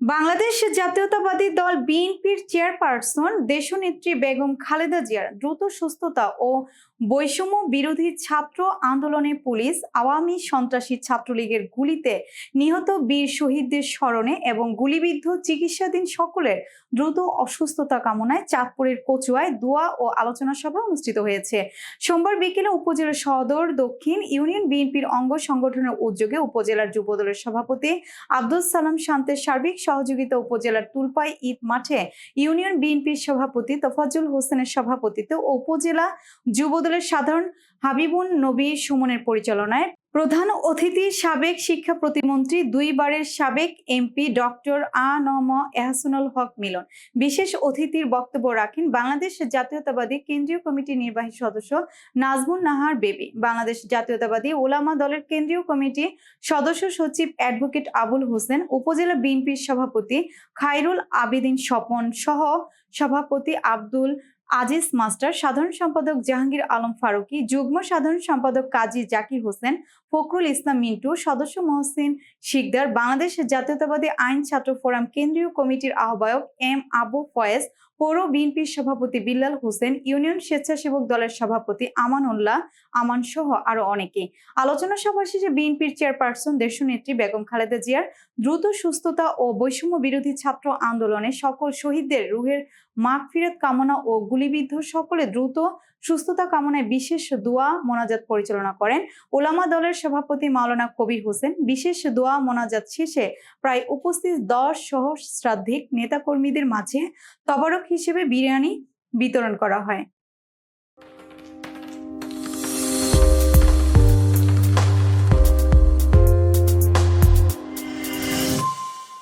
বাংলাদেশ জাতীয়তাবাদী দল বিএনপির চেয়ারপারসন দেশনেত্রী বেগম খালেদা জিয়ার দ্রুত সুস্থতা ও বৈষম্য বিরোধী ছাত্র আন্দোলনে পুলিশ আওয়ামী সন্ত্রাসী ছাত্রলীগের গুলিতে নিহত বীর শহীদদের স্মরণে এবং গুলিবিদ্ধ চিকিৎসাধীন সকলের দ্রুত অসুস্থতা কামনায় চাঁদপুরের কচুয়ায় দোয়া ও আলোচনা সভা অনুষ্ঠিত হয়েছে। সোমবার বিকেলে উপজেলা সদর, দক্ষিণ ইউনিয়ন বিএনপির অঙ্গ সংগঠনের উদ্যোগে উপজেলার যুবদলের সভাপতি আব্দুল সালাম শান্তের সার্বিক সহযোগিতা উপজেলার তুলপাই ঈদ মাঠে ইউনিয়ন বিএনপির সভাপতি তফাজুল হোসেনের সভাপতিত্বে উপজেলা যুবদলের সাধারণ হাবিবুন নবী সুমনের পরিচালনায় প্রধান অতিথি সাবেক শিক্ষা প্রতিমন্ত্রী, দুইবারের সাবেক এমপি ডক্টর আ নম এহসানুল হক মিলন। বিশেষ অতিথির বক্তব্য রাখেন বাংলাদেশ জাতীয়তাবাদী কেন্দ্রীয় কমিটির নির্বাহী সদস্য নাজমুন নাহার বেবি। বাংলাদেশ জাতীয়তাবাদী ওলামা দলের কেন্দ্রীয় কমিটি সদস্য সচিব অ্যাডভোকেট আবুল হোসেন, উপজেলা বিএনপির সভাপতি খাইরুল আবেদিন স্বপন সহ সভাপতি আব্দুল আজিজ মাস্টার, সাধারণ সম্পাদক জাহাঙ্গীর আলম ফারুকী, যুগ্ম সাধারণ সম্পাদক কাজী জাকির হোসেন, ফখরুল ইসলাম মিন্টু, সদস্য মহসিন শিকদার, বাংলাদেশ জাতীয়তাবাদী আইন ছাত্র ফোরাম কেন্দ্রীয় কমিটির আহ্বায়ক এম আবু ফয়েজ, পৌর বিএনপির সভাপতি বিল্লাল হোসেন, ইউনিয়ন স্বেচ্ছাসেবক দলের সভাপতি আমানুল্লাহ, আমান সহ আরও অনেকে। আলোচনা সভা শেষে বিএনপির চেয়ারপারসন দেশনেত্রী বেগম খালেদা জিয়ার দ্রুত সুস্থতা ও বৈষম্য বিরোধী ছাত্র আন্দোলনে সকল শহীদদের রুহের মাগফিরাত কামনা ও গুলিবিদ্ধ সকলে দ্রুত সুস্থতা কামনায় বিশেষ দোয়া, মোনাজাত পরিচালনা করেন। ওলামা দলের সভাপতি মাওলানা কবির হোসেন। বিশেষ দোয়া, মোনাজাত শেষে প্রায় উপস্থিত দশ সহ সহস্রাধিক নেতাকর্মীদের মাঝে তবারক হিসেবে বিরিয়ানি বিতরণ করা হয়।